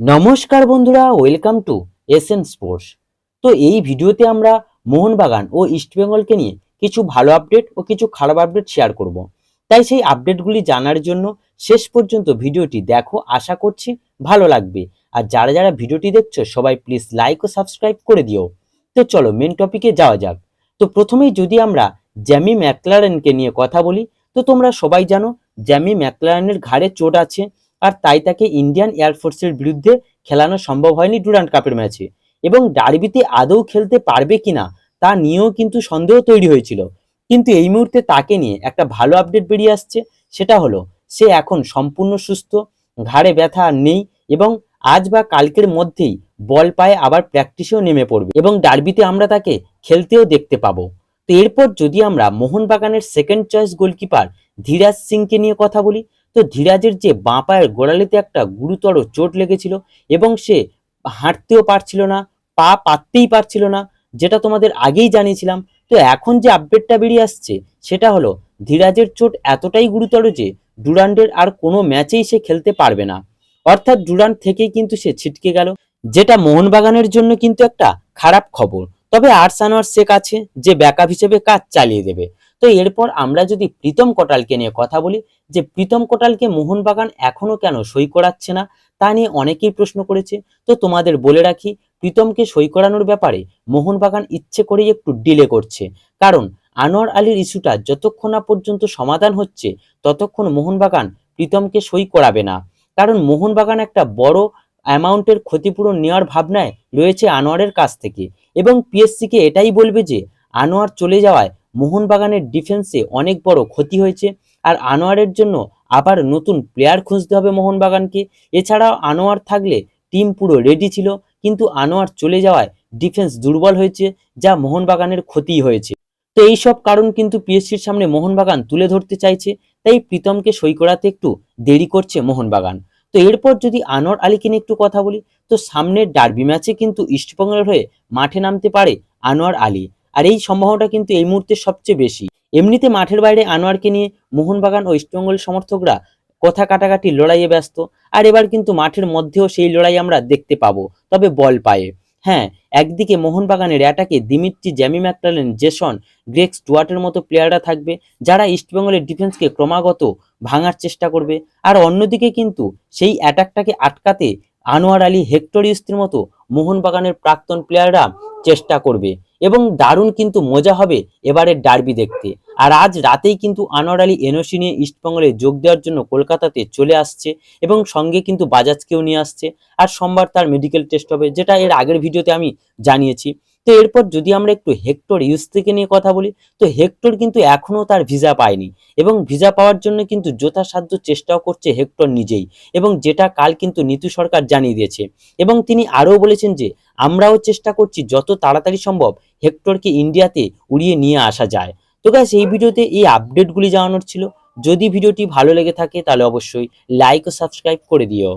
নমস্কার বন্ধুরা, welcome to S SN Sports. তো এই ভিডিওতে আমরা মোহনবাগান ও ইস্টবেঙ্গলকে নিয়ে কিছু ভালো আপডেট ও কিছু খারাপ আপডেট শেয়ার করব। তাই সেই আপডেটগুলি জানার জন্য শেষ পর্যন্ত ভিডিওটি দেখো, আশা করছি ভালো লাগবে। আর যারা যারা ভিডিওটি দেখছ, সবাই প্লিজ লাইক ও সাবস্ক্রাইব করে দিও। তো চলো মেন টপিকে যাওয়া যাক। তো প্রথমেই যদি আমরা জ্যামি ম্যাকলারেনকে নিয়ে কথা বলি, তো তোমরা সবাই জানো জ্যামি ম্যাকলারেনের ঘাড়ে চোট আছে আর তাই তাকে ইন্ডিয়ান এয়ারফোর্সের বিরুদ্ধে খেলানো সম্ভব হয়নি ডুরান্ট কাপের ম্যাচে এবং ডার্বিতে আদৌ খেলতে পারবে কিনা, তা নিয়েও কিন্তু সন্দেহ তৈরি হয়েছিল। কিন্তু এই মুহূর্তে তাকে নিয়ে একটা ভালো আপডেট বেরিয়ে আসছে, সেটা হলো, সে এখন সম্পূর্ণ সুস্থ, ঘাড়ে ব্যথা নেই এবং আজ বা কালকের মধ্যেই বল পায়ে আবার প্র্যাকটিসেও নেমে পড়বে এবং ডার্বিতে আমরা তাকে খেলতেও দেখতে পাবো। তো এরপর যদি আমরা মোহনবাগানের সেকেন্ড চয়েস গোলকিপার ধীরাজ সিংকে নিয়ে কথা বলি তো ধীরাজের যে বাঁ পায়ের গোড়ালিতে একটা গুরুতর চোট লেগেছিল এবং সে হাঁটতেও পারছিল না, পা পাততেই পারছিল না, যেটা তোমাদের আগেই জানিয়েছিলাম। তো এখন যে আপডেটটা বেরিয়ে আসছে, সেটা হলো ধীরাজের চোট এতটাই গুরুতর যে ডুরান্ডের আর কোনো ম্যাচেই সে খেলতে পারবে না। অর্থাৎ ডুরান্ড থেকেই কিন্তু সে ছিটকে গেল, যেটা মোহনবাগানের জন্য কিন্তু একটা খারাপ খবর। তবে আর সানোয়ার শেখ আছে, যে ব্যাকআপ হিসেবে কাজ চালিয়ে দেবে। তো এরপর আমরা যদি প্রীতম কোটালকে নিয়ে কথা বলি, যে প্রীতম কোটালকে মোহনবাগান এখনও কেন সই করাচ্ছে না, তা নিয়ে অনেকেই প্রশ্ন করেছে। তো তোমাদের বলে রাখি, প্রীতমকে সই করানোর ব্যাপারে মোহনবাগান ইচ্ছে করেই একটু ডিলে করছে। কারণ আনোয়ার আলীর ইস্যুটা যতক্ষণ না পর্যন্ত সমাধান হচ্ছে, ততক্ষণ মোহনবাগান প্রীতমকে সই করাবে না। কারণ মোহনবাগান একটা বড় অ্যামাউন্টের ক্ষতিপূরণ নেওয়ার ভাবনায় রয়েছে আনোয়ারের কাছ থেকে। এবং পিএসসিকে এটাই বলবে যে, আনোয়ার চলে যাওয়ায় মোহনবাগানের ডিফেন্সে অনেক বড় ক্ষতি হয়েছে। আর আনোয়ারের জন্য আবার নতুন প্লেয়ার খুঁজতে হবে মোহনবাগানকে। এছাড়াও আনোয়ার থাকলে টিম পুরো রেডি ছিল, কিন্তু আনোয়ার চলে যাওয়ায় ডিফেন্স দুর্বল হয়েছে, যা মোহনবাগানের ক্ষতি হয়েছে। তো এই সব কারণ কিন্তু পিএসসির সামনে মোহনবাগান তুলে ধরতে চাইছে, তাই প্রীতমকে সই করাতে একটু দেরি করছে মোহনবাগান। তো এরপর যদি আনোয়ার আলীকে নিয়ে একটু কথা বলি, তো সামনের ডার্বি ম্যাচে কিন্তু ইস্টবেঙ্গলের হয়ে মাঠে নামতে পারে আনোয়ার আলী। আর এই সম্ভাবনাটা কিন্তু এই মুহূর্তে সবচেয়ে বেশি। এমনিতে মাঠের বাইরে আনোয়ারকে নিয়ে মোহনবাগান ও ইস্টবেঙ্গল সমর্থকরা কথা কাটাকাটি লড়াইয়ে ব্যস্ত। আর এবার কিন্তু মাঠের মধ্যেও সেই লড়াই আমরা দেখতে পাবো, তবে বল পায়ে। হ্যাঁ একদিকে মোহনবাগানের অ্যাটাকে Dimitri Jamie Maclaren Jason Greg স্টুয়ার্টের মতো প্লেয়াররা থাকবে, যারা ইস্টবেঙ্গলের ডিফেন্সকে ক্রমাগত ভাঙার চেষ্টা করবে। আর অন্যদিকে কিন্তু সেই অ্যাটাকটাকে আটকাতে আনোয়ার আলী, হেক্টর ইস্তির মতো মোহনবাগানের প্রাক্তন প্লেয়াররা চেষ্টা করবে। এবং দারুণ কিন্তু মজা হবে এবারের ডার্বি দেখতে। আর আজ রাতেই কিন্তু আনোয়ার আলী এনওসি নিয়ে ইস্টবেঙ্গলে যোগ দেওয়ার জন্য কলকাতাতে চলে আসছে এবং সঙ্গে কিন্তু বাজাজকেও নিয়ে আসছে। আর সোমবার তার মেডিকেল টেস্ট হবে, যেটা এর আগের ভিডিওতে আমি জানিয়েছি। তো এরপর যদি আমরা একটু হেক্টর ইউজ থেকে নিয়ে কথা বলি, তো হেক্টর কিন্তু এখনও তার ভিসা পায়নি এবং ভিসা পাওয়ার জন্য কিন্তু যথাসাধ্য চেষ্টাও করছে হেক্টর নিজেই এবং যেটা কাল কিন্তু নীতু সরকার জানিয়ে দিয়েছে এবং তিনি আরও বলেছেন যে, আমরাও চেষ্টা করছি যত তাড়াতাড়ি সম্ভব হেক্টরকে ইন্ডিয়াতে উড়িয়ে নিয়ে আসা যায়। তো গ্যাস এই ভিডিওতে এই আপডেটগুলি জানানোর ছিল। যদি ভিডিওটি ভালো লেগে থাকে তাহলে অবশ্যই লাইক ও সাবস্ক্রাইব করে দিও।